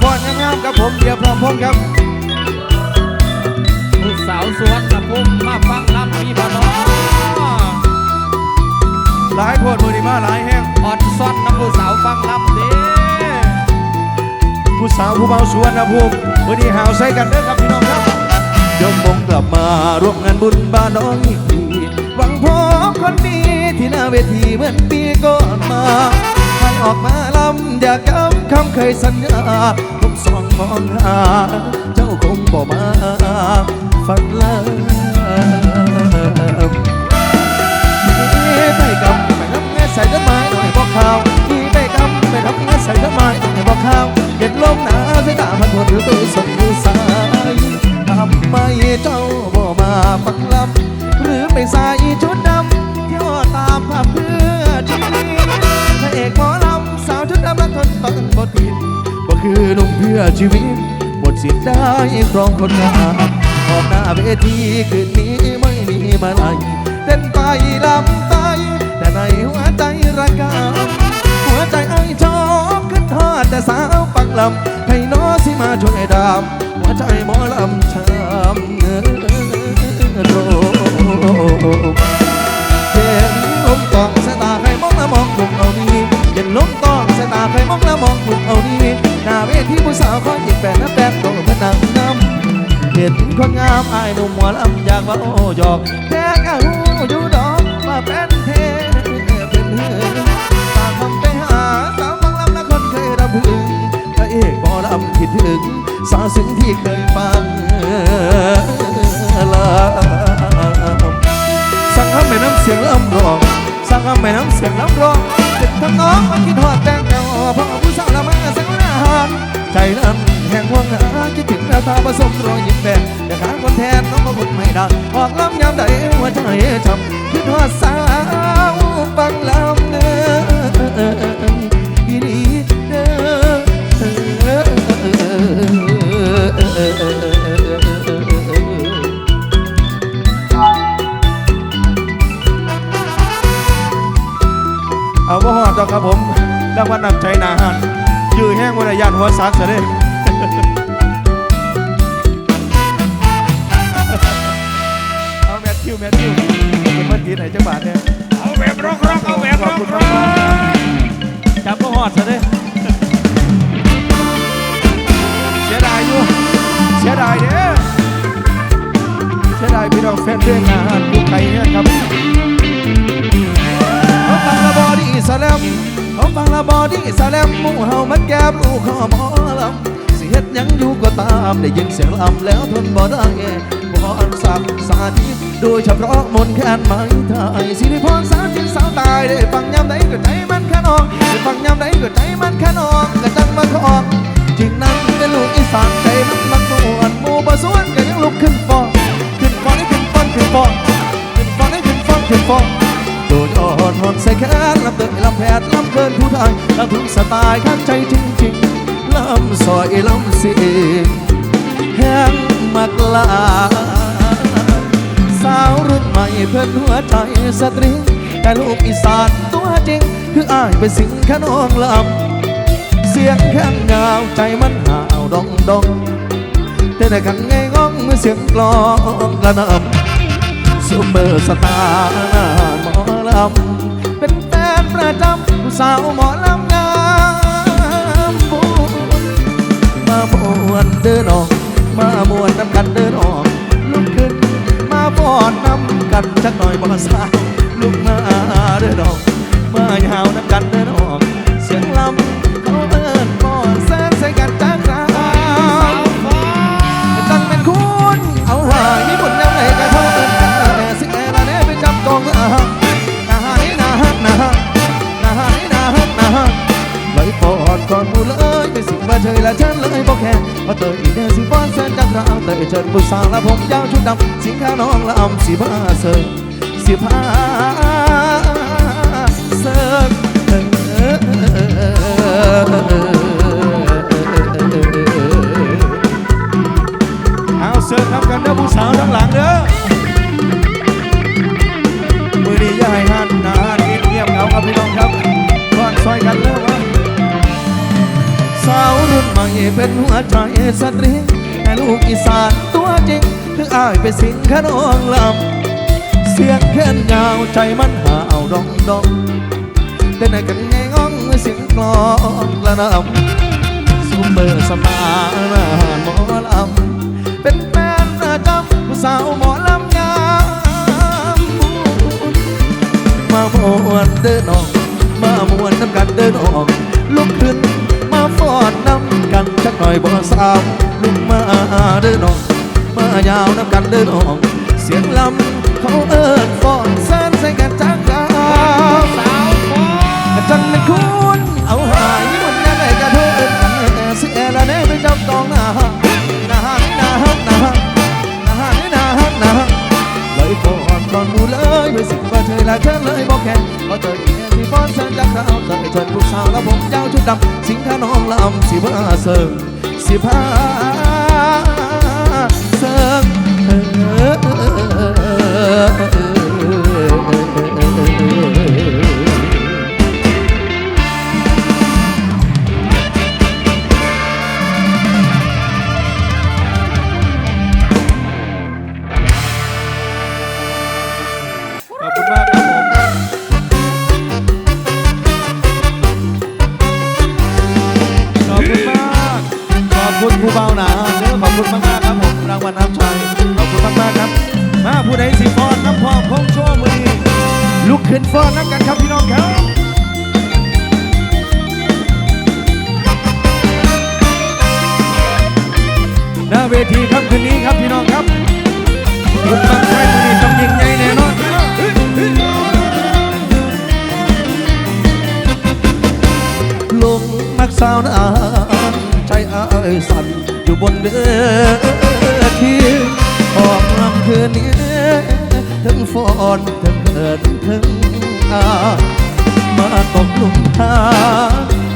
ฟอนงามๆกับผมเดียวพร้อมพงษ์ครับผู้สาวสวนกับผมมาฟังลำมีบ่เน้อหลายโพดมือดีมาหลายแห้งอ่อนซ่อนน้ำผู้สาวฟังลำเด้ผู้สาวผู้เบาสวนนะภูมิมือดีหาวใส่กันเด้อครับพี่น้องครับยมบงกลับมาร่วมงานบุญบ้านน้องอีกทีหวังพบคนดีที่หน้าเวทีเหมือนปีก่อนมา ให้ออกมาลำอย่ากำคำเคยสัญญาผมส่องมองหา เจ้าคงบอกมาฝันลานี่ไปกำไปทำงานใส่ต้นไม้หน่อยบอกข่าวนี่ไปกำไปทำงานใส่ต้นไม้หน่อยบอกข่าวเห็นลมหนาวสายตาพันผดหรือไปส่งดูสา คือหนุ่มเพื่อชีวิตหมดสิทธิ์ได้ครองคนงามออกหน้าเวทีคืนนี้ไม่มีมาลัยเต้นไปลำไปแต่ในหัวใจระกำหัวใจไอ้ชอบขึ้นทอดแต่สาวปักลำให้น้อสิมาช่วยดามหัวใจหมอลำช้ำเออโรเห็นลมตองส ที่ผู้สาวคอยหยิบแฟนนะแฟนโตพนังน้ำเห็นคนงามอายหนุ่มหัวลำอยากว่าโอ้ยอกแต่ก็หูอยู่ดอกว่าเป็นเทเป็นเฮือฝาคำไปหาสาวบางลำและคนเคยระพึงพระเอกหมอลำคิดถึง สาวสิ่งที่เคยฟังลำสั่งคำแม่น้ำเสียงลำร้องสั่งคำแม่น้ำเสียงลำร้องติดทั้งน้องมาคิดฮอดแต่งเก่าเพราะผู้สาวละมาสังหน้าใจนั้นแห่งห่วงหาคิดถึงหน้าตาผสมรอยยิ้มแฝงอยากหาคนแทนน้องก็คนไม่ได้ออกลำยามใดหัวใจช้ำคิดว่าสาวฟังลำเนื้ออีนีเด้อเอาว่าหอดดอกครับผม รางวัลนำใจนาหันยื้อแห้งวันยานหัวสักเสียเลยเอาแมทธิวแมทธิวผมมาทีไหนจังบาทเนี่ยเอาแบบร็อกร็อกเอาแบบขร็ออบกคุณร็มาอกกจับก็หอดซะเลยเสียดายอยู่เสียดายเด้อเสียดายพี่น้องแฟนเพลงนะฮะผู้ไก่เนี่ยครับเขาฟังละบอดี้สแลมเขา ฟังละบอดี้สแลมมู่เฮามันแก้มลูกขอหมอลำสิเฮ็ดหยังอยู่ก็ตามได้ยินเสียงลำแล้วทนบ่ได้พรสักสาธิตโดยเฉพาะมนแคนไม้ไทยสิริพรสาวจริงสาวตายได้ฟังยามไหนก็ใจมันแค่นองได้ฟังยามไหนก็ใจมันแค่นอง ลำทุกสไตล์ข้างใจจริงๆลำซอยลำสีแห้งมากลาสาวรุ่นใหม่เพื่อนหัวใจสตรีแต่ลูกอีสานตัวจริง คืออ้ายเป็นสิ่งขนองลำเสียงแข้งยาวใจมันหาวดองดองแต่ในขันไงง้องเมื่อเสียงกลองกระนำซูเปอร์สตาร์หมอลำเป็นแฟนประจำผู้สาวหมอล เดินออก มามวนน้ำกันเดินออกลุกขึ้น มาฟอนน้ำกันจักหน่อยบ่สาวลุกมาเดินออก มาหาวน้ำกันเดินออก เป็นสิ่งมาเฉยและฉันเลยบอกแค่พอเตยอีเดสิฟอนเส้นจากราวเตยเชิญบุษาวและผมยาวชุดดำสิงข้าน้องละอำสีผ้าเสิร์สีผ้าเสิร์เอาเสิร์ฟทำกันเด้อผู้สาวทั้งหลังเด้อมือดีอย่าให้หันหนาหันเงียบเงาครับพี่น้องครับก่อนซอยกันเลิกว่าาวรุ่นใหม่เป็นหัวใจสตรีแต่ลูกอีสานตัวจริงคืออายไปสิงขนองลำเสียงแค้นยาวใจมันหาวดองดองเต้นให้กันไงง้องเสียงกลองละนำซุมเบอร์สมานาหมอลำเป็นแฟนประจำผู้สาวหมอลำยามมามวนเดินออก มามวนน้ำกันเดินออกลุกขึ้น ดน้ำกันจักหน่อยบ่สาวลุงมาเดินน้อง มายาวน้ำกันเดินน้อง เสียงลำเขาเอิญฟอนแซนใส่กันจักราวสาวฟอนกันจังนั้นคุณเอาหายมันแน่แน่กระเทินกันแต่เสียละแน่ไม่จำต้องหน้าหักหน้าหักหน้าหักหน้าหักหน้าหักหน้าหักหน้าหักเลยฟอนฟอนมูเลยไม่สิว่าเธอละแค่เลยบอกแค่พอเจออีกแน่ที่ฟอนแซนจักราวเตยชนลูกสาวแล้วผมยาวชุดดำสิงห์ขนอ ลำสิบ้าเสิร์สิบ้า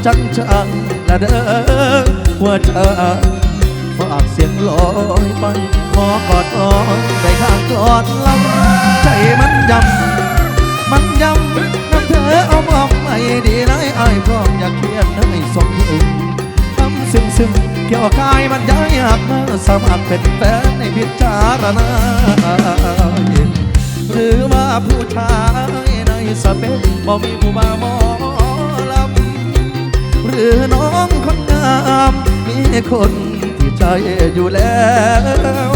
จังจังละเด้อว่าเธอฝากเสียงลอยไปขอกอดอ้อนไปข้างกอดลำใจมันยำมันยำน้ำเธอเอาบอกไม่ดีไรไอ้พร้อมอยากเขียนให้สมถึงทำซึมซึมเกี่ยวกายมันย้ายหักมาสมัครเป็นแฟนในพิจารณาหรือว่าผู้ชายในสเปคบ่มีผู้มามอล คือน้องคนงามมีคนที่ใจอยู่แล้ว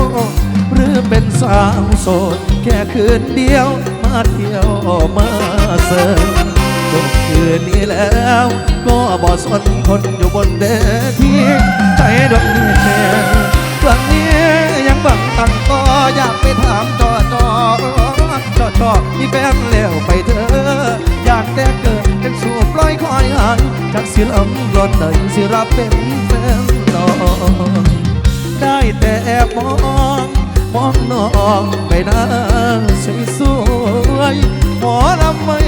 หรือเป็นสาวโสดแค่คืนเดียว มาเที่ยวมาเสริมจบคืนนี้แล้ว ก็บ่สนคนอยู่บนเวที สิลำรอนไหนสิรับเป็นแฟนน้องได้แต่แอบมองมองน้องไปหน้าสวยสวยหมอลำไม่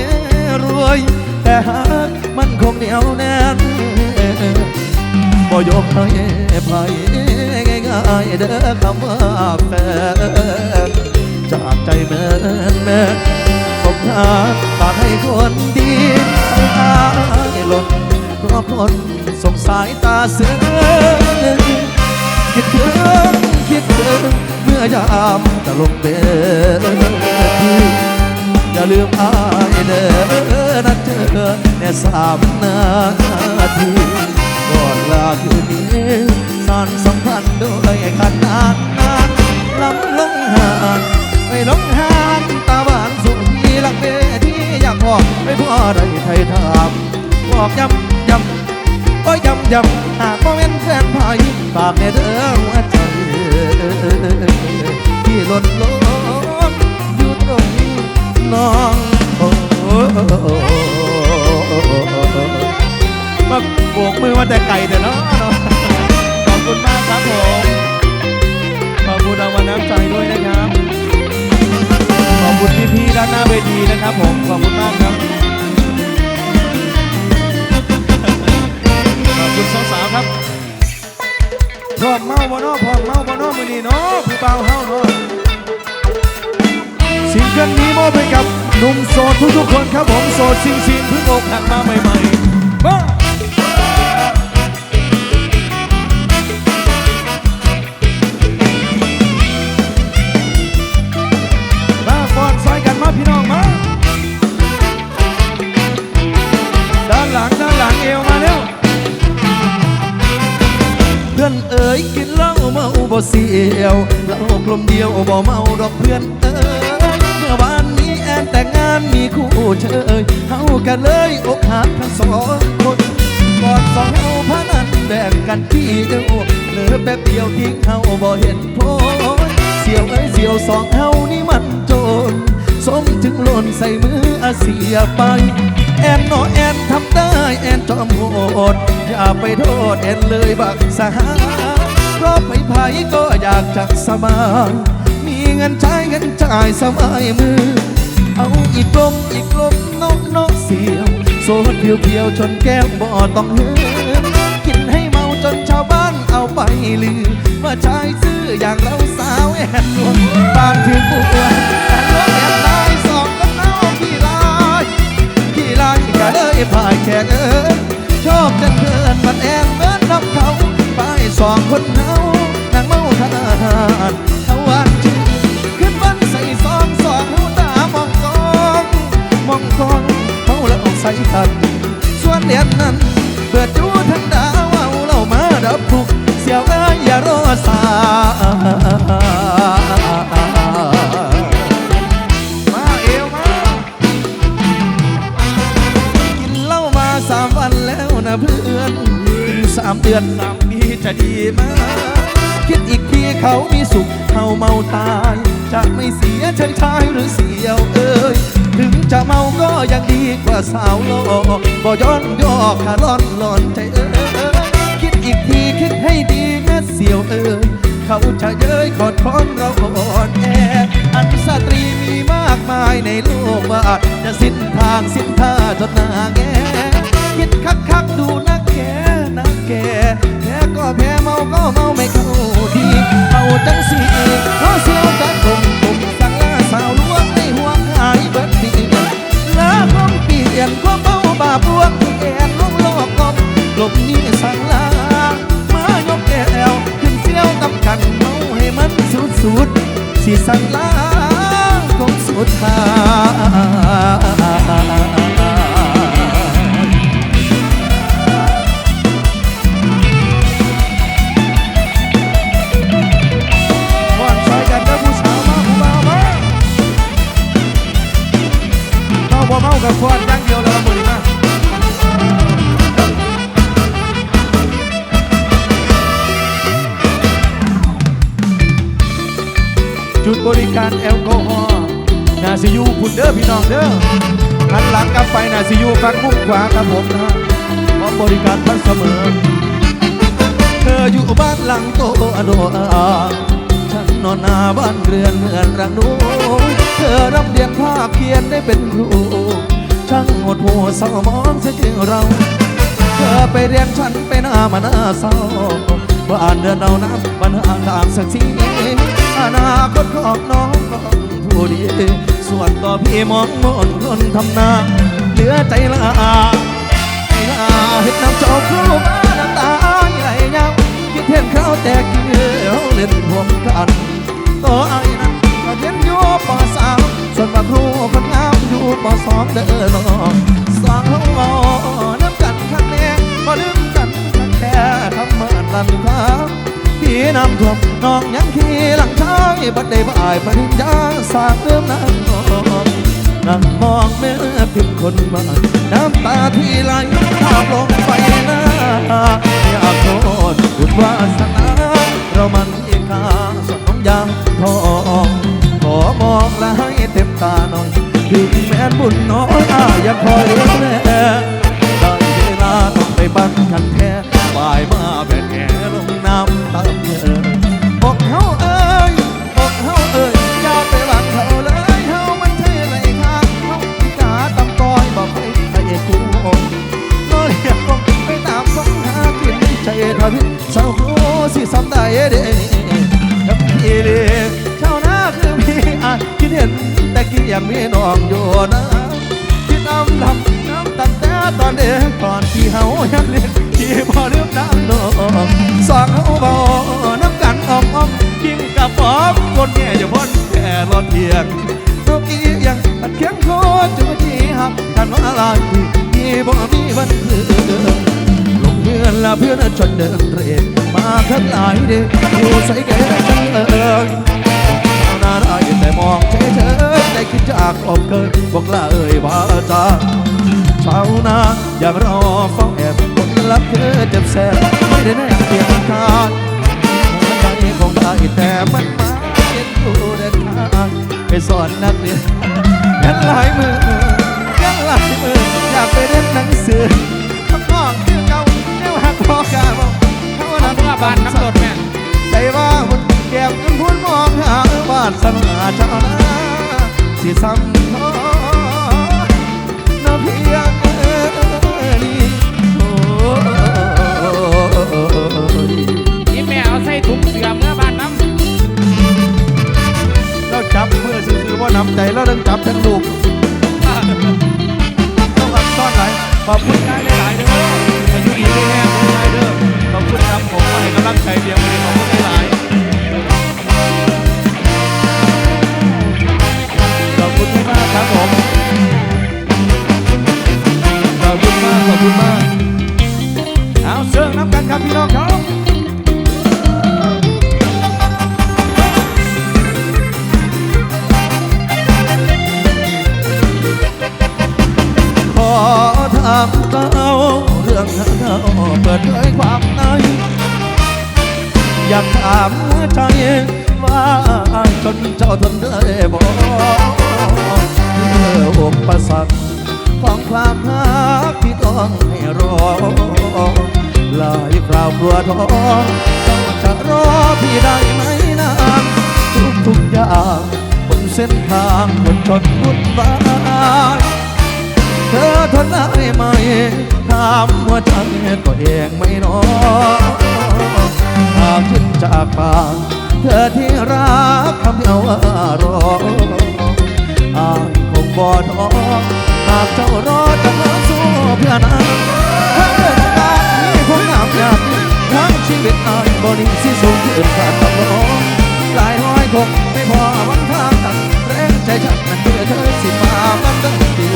รวย แต่หากมันคงเหนียวแน่นบ่ยกให้ไผง่ายๆเด้อคำว่าแฟนจากใจเนินเนินสมหาฝากให้คนดีให้หล่น เพราะคนสงสายตาเสือคิดถึงคิดถึงเมื่อยามจะลงเบทีอย่าลืมอายเด้อนัดเจอแค่สามนาทีก่อนลาคืนนี้สานสัมพันธ์ด้วยขนาดนั้นลำลงหานไม่ลงหานตาหวานสุขีหลักเวที่อยากบอไม่พอได้ไทยถาม บอกย้ำย้ำโอ้ยยำยำหากว่าเป็นแฟนไผ่ฝากในเด้อหัวใจที่หล่นลงอยู่ตรงน้องโอ้มาโบกมือมาแต่ไก่แต่เนาะเนาะขอบคุณมากครับผมขอบคุณรางวัลน้ำใจด้วยนะครับ ขอบคุณพี่ๆด้านหน้าเวทีนะครับผม ขอบคุณมากครับ คุณสาวๆครับพร้อมเมาบ่นอพร้อมเมาบ่นอมือนี้เนาะผู้เบาเฮาเนาะซิงเกิลนี้มอบให้กับหนุ่มโสดทุกๆคนครับผมโสดซิงซิงเพิ่งอกหักมาใหม่ๆมา บ่เสียวเหล้ากลมเดียวบ่เมาดอกเพื่อนเอ๋ยเมื่อวานนี้แอนแต่งงานมีคู่เชยเฮากันเลยอกหักทั้งสองคนกอดสองเฮาพานั้นแบ่งกันที่เดียวเหลือแป๊บเดียวทิ้งเฮาบ่เห็นโพยเสียวเอ้ยเสียวสองเฮานี่มันโจรสมถึงหล่นใส่มืออาเสียไปแอนนอแอนทำได้แอนจอมโหดอย่าไปโทษแอนเลยบักสหาย ราะไผไผก็อยากจะสบายมีเงินใช้เงินจ่ายสบายมือ เอาอีกลมอีกลมนกนกเสียวโซดเพียวเพียวๆชนแก้วบ่ต้องเหือกินให้เมาจนชาวบ้านเอาไปลือว่าชายซื่ออย่างเราสาวแอนลวงบ้านถึงบัวแอนหลวงแอนลายสองก็เอาพี่ลายพี่ลายก็เลยพายแขกเอ้ย สาวโลกบ่ย้อนยอกขาร้อนหลอนใจเออคิดอีกทีคิดให้ดีนะเสียวเออเขาจะเย้ยขอดพร้อมเราอ่อนแออันสตรีมีมากมายในโลกว่าจะสิ้นทางสิ้นท่าจนนาง มาบ่เมากับฟอนย่างเดียวแล้วละมือนี้มาจุดบริการแอลกอฮอล์นาซิยูคุณเด้อพี่น้องเด้อหันหลังกลับไปนาซิยูฟังมุมขวาครับผมนะพร้อมบริการท่านเสมอ เธออยู่บ้านหลังโตอโดอาฉันนอนหน้าบ้านเรือนเหมือนรังนูเธอรับเรียนภาคเขียนได้เป็นครู ช่างหดหัวเศร้ามองเสียจริงเรา เธอไปเรียนฉันไปหน้ามาหน้าเศร้าบ้านเดินเอาน้ำมันห่างทางสักทีอนาคตของน้องผู้ดี ส่วนตัวพี่มองมนคนทำนาเหลือใจละอาไอ้ลาเห็นน้ำโจกครูมาน้ำตาไหลยังคิดเห็นเขาแตกเกี่ยวเล่นรวมกันตัวไอ้นั้นก็เรียนอยู่ปสามส่วนว่าครูคนงาม ปสองเด้อน้องสองห้องน้ำกันข้างแน่บ่ลืมกันข้างแค่ทำมาลันครับพี่น้ำท่วมน้องยังขี่หลังชายบัดได้บ่ายปริญญาสางเริ่มน้ำนองนั่งมองเมื่อพิมคนมาน้ำตาที่ไหลภาพลงไปหน้าอยากโทษบุญวาสนาเรามันเอกาสนน้องยางทองขอมองและให้เต็มตาหน่อย ถึงแม้นบุญน้อยอายังคอย ลายพี่บ่มีวันเพื่อลงเพื่อนละเพื่อนจนเดินเรนมาทั้งหลายเด็กอยู่ใส่แก่จังเอิงเอานาได้แต่มองเฉยๆได้คิดจากอบเกินบอกลาเอ่ยว่าจาชาวนาอยากรอเฝ้าแอบคนรักเธอเจ็บแสบไม่ได้แน่เพียงทางหัวใจของได้แต่มันมาเย็นอยู่เดินทางไปสอนนักเรียนยันหลายมือยันหลายมืออยากไปเรียนหนังสือ พอกาบอกเขาว่านั้นเมื่อบานน้ำรถแม่ใจว่าหุ่นแก้มจนพูนมองหาบ้านสนาชาวนาสิซ้ำท้อนาเพียงนี้โอ้ยอีแม่เอาใส่ถุงเสือเมื่อบานน้ำเราจับเมื่อซื้อว่าน้ำใจเราเรื่องจับทั้งลูกต้องอัดซ่อนไหนขอบคุณได้ นเจ้าทนได้บ่เมื่ออุปสรรคของความรักที่ต้องให้รอหลายคราวกลัวท้อเจ้าจะรอพี่ได้ไหมนานทุกทุกอย่างบนเส้นทางคนจนวุ่นวายเธอทนได้ไหมถามว่าใจตัวเองไม่นอยหากขึ้นจากปาก เธอที่รักคำเดียวว่ารออายคงบ่ท้อหากเจ้ารอจะมาสู้เพื่อนั้นถ้าเกิดตามีคนงามอย่างนี้ทั้งชีวิตอายบริสิสูงขึ้นขาดตลอดหลายร้อยคงไม่พอวังทางตัดแรงใจฉันนั้นเพื่อเธอสิมามันตั้งที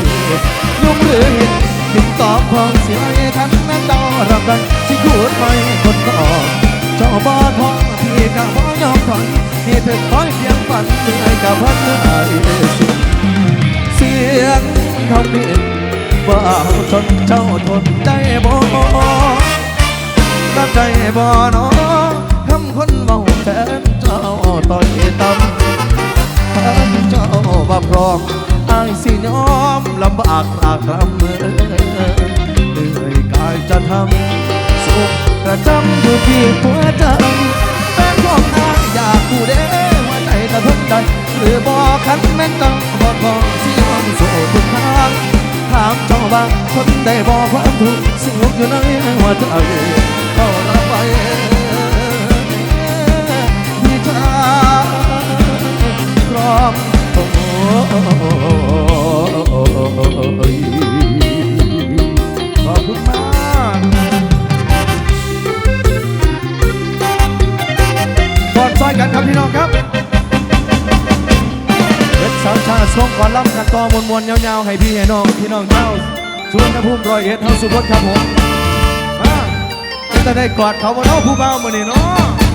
ยุ่งหรือเห็นติดต่อของเสียให้ทันแม่ต่อรับได้สิขูดไปคนก็ออกเจ้าบ่ท้อีก็บ่ยอมถอยให้เธอคอยเพียงฝันเหนื่อยกับพันเมื่อไหร่สุดเสียงเขาเปลี่ยนว่าจนเจ้าทนได้บ่รับใจบ่เนอคำคนเมาแทนเจ้าต่อยต่ำถ้าเจ้าว่าพร้อมอายสิยอมลำบากลากลำเมื่อเหนื่อยกายจะทำสุขกระจำอยู่ที่หัวใจ ของอายอยากผู้เด้หัวใจจะทนได้หรือบอกคันแม่นต้องบอกบอกสิยอมสู้ทุกทางถามเจ้าบ้างคนได้บอกความทุกข์สุขอยู่ในหัวใจเขารับไปที่ชาพร้อมโอ้ขอบคุณมาก ซอยกันครับพี่น้องครับเวทสาวชาส่งก่อนล่ำกันต่อมวนมวลยาวๆให้พี่ให้น้องพี่น้องเจ้าสุวรรณภูมิรอยเอ็ดเฮาสุพจน์ครับผมมาจะได้กอดเขาบ่เนาผู้บ่ามื้อนี้เนาะ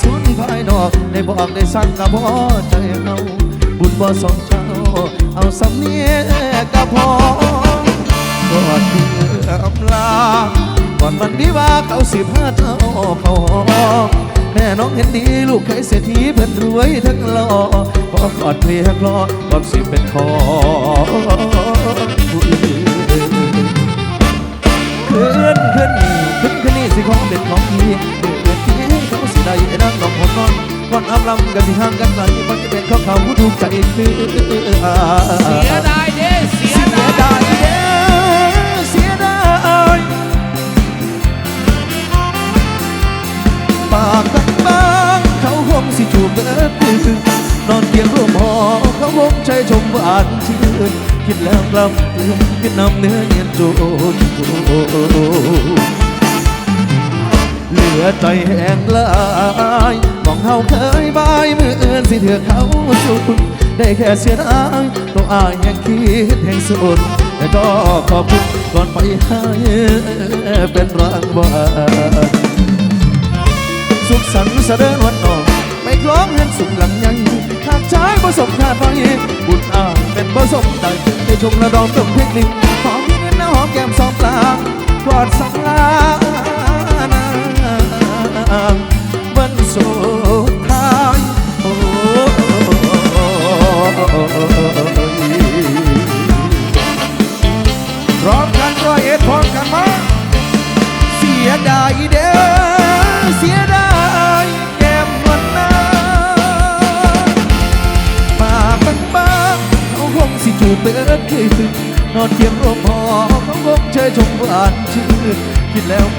สุนภายนอกได้บอกได้สั่งกับพ่อใจเราบุญบ่สองเจ้าเอาสำเนียกับพ่อกอดเพื่ออำลาก่อนวันวิวาเขาสิบห้าเจ้าเขาหอแม่น้องเห็นดีลูกเคยเศรษฐีเพิ่นรวยทั้งหล่อพอกอดเพลียคลอก่อนสิเป็นคอขึ้นขึ้นขึ้นขึ้นนี่สิของเด็ดของพี่ เดือดนั่งนองหอมนอนก่อนอำลำกันสิห่างกันไกลมันจะเป็นเขาเขาวผู้ถูกใจคือเสียดายเด้เสียดายเด้เสียดายปากบางๆเขาคงสิจูบเบิดมือนอนเคียงร่วมหอเขาคงใจชมหวานชื่นคิดแล้วกลำเตือนคิดนำเนื้อเย็นโจนเห ลือใจแห้งลายมองเฮาเคยบายมืออื่นสิเถือเขาสุดได้แค่เสียดายตัวอายยังคิดแห่งสุดแต่ก็ขอบคุณก่อนไปให้เป็นรางวัลสุขสันต์เสด็จวันนอกไปคล้องเงินสุขหลังใหญ่หากใช้ประสบคาดไว้บุญอาเป็นประสบใจให้ชมระดองต้องเพลงลิงหอมพี่นิดนหอมแก้มสองปลางกอดสัง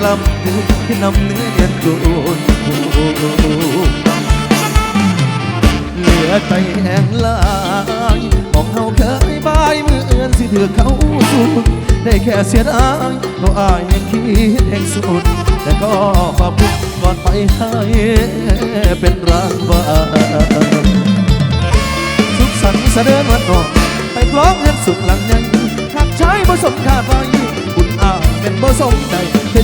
ล้วกลำคืนที่นำเนื้อเดือนโดนเหลือใจแห้งลายมองเฮาเคยบายมือเอื้อนสิถือเขาสูงได้แค่เสียดายเราอายยังคิดแห่งสุดแต่ก็ขอบคุณก่อนไปให้เป็นรางวัล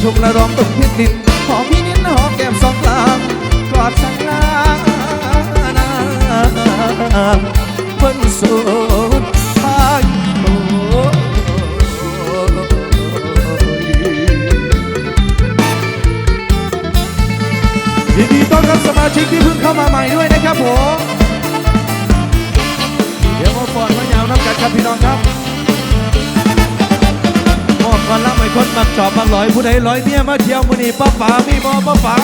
ชมและร้องตกเพีดินหอมพี่นิ้นหอมแก้มสองลางกอดสังลานาเพิ่นสุดท้ายโอ้ยยินดีต้อนรับสมาชิกที่เพิ่งเข้ามาใหม่ด้วยนะครับผม เดี๋ยวมาฟอนมายาวน้ำกันครับพี่น้องครับ คนมักจอบมักลอยผู้ใดลอยเมียมาเที่ยวมื้อนี้ป้าป๋ามีบ่ป้าป๋า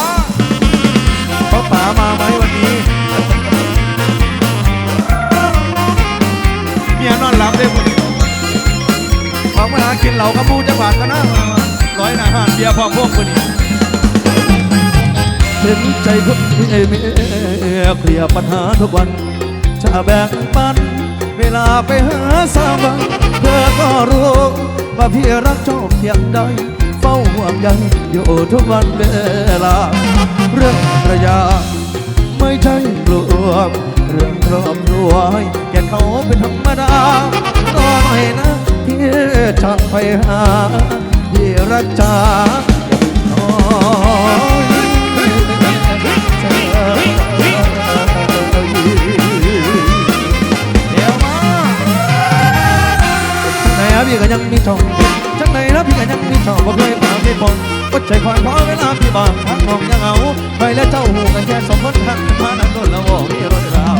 ป้าป๋ามาไหมวันนี้เมียนอนหลับได้มื้อนี้หวังว่าหากินเหล้ากับหมูจังหวัดกันนะร้อยหน้าห้านเบียร์พร้อมพวกมื้อนี้เห็นใจคนมีเมียเคลียร์ปัญหาทุกวันจะแบ่งปัน เวลาไปหาสาบังเธอก็รู้ ว่าพี่รักเจ้าเพียงใด เฝ้าห่วงใยอยู่ทุกวันเวลา เรื่องระยะไม่ใช่กลัวเรื่องครอบครัวแกเขาเป็นธรรมดาก็ไม่นะที่จะไปหาพี่รักจ้าอย่าเพิ่ง พี่ก็ยังมีช่องจังไหนนะพี่ก็ยังมีช่องบ่เคยปากพี่บนอดใจคอยเพราะเวลาพี่บางทักมองยังเอาไปและเจ้าหูกันแค่สองคนทักมานั้นโดนละวอกมีรถราว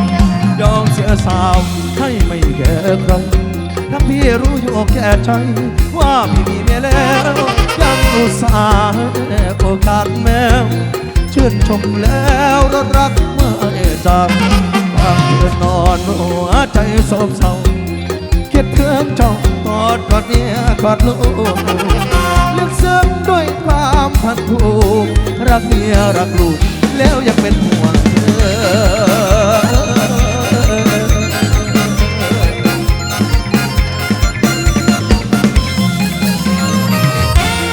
ยอมเสียสาวให้ไม่แก่ใครทั้งพี่รู้อยู่แก่ใจว่าพี่มีเมียแล้วยังอุตส่าห์โอกาสแมวชื่นชมแล้วรถรักเมื่อจากบางเดือนนอนหัวใจโศกเศร้า คิดถึงเจ้ากอดกอดเมียกอดลูกเลึกซึ้งด้วยความพันผูกรักเมียรักลูกแล้วยังเป็นห่วงเธอ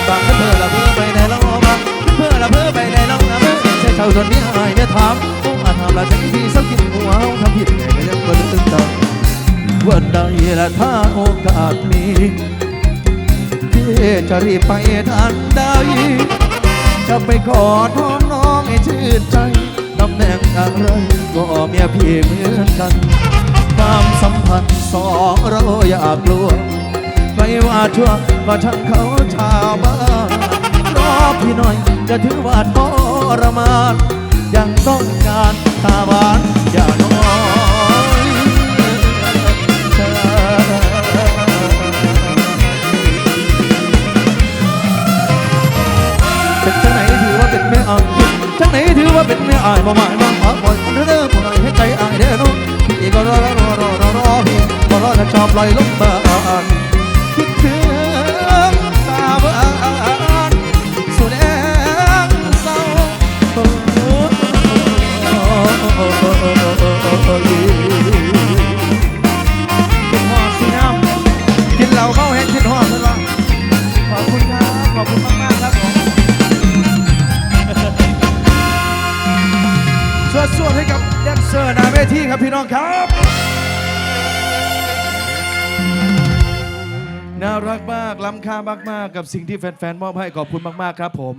บางเธอละเพื่อไปไหนแล้วบาเพื่อละเพื่อไปไหนแล้วนะเมื่อใช่เท่าจนนี้อายเนี่ถามผมอาจทำละใจที่สักกินหัวทำผิดแต่ก็ยังก็ลึกต่ำ วันใดละถ้าโอกาสมีพี่จะรีบไปทันใด จะไปกอดท้องน้องให้ชื่นใจตำแหน่งอะไรก็เมียพี่เหมือนกัน ความสัมพันธ์สองเราอย่ากลัวใครว่าชั่วก็ช่างเขาชาวบ้านรอพี่หน่อยจะถือว่าทรมานยังต้องการตาหวานอย่าน้อย ว่าเป็นเม่อายบ่หมายบ่ขอปล่อยคนเด้อผู้ใดให้ใจอายเด้อน้องพี่ก็รอรอรอรอรอพี่ก็รอจะชอบลอยลงบ้าน ครับพี่น้องครับ น่ารักมากล้ำค่ามากๆ กับสิ่งที่แฟนๆมอบให้ขอบคุณมากๆครับผม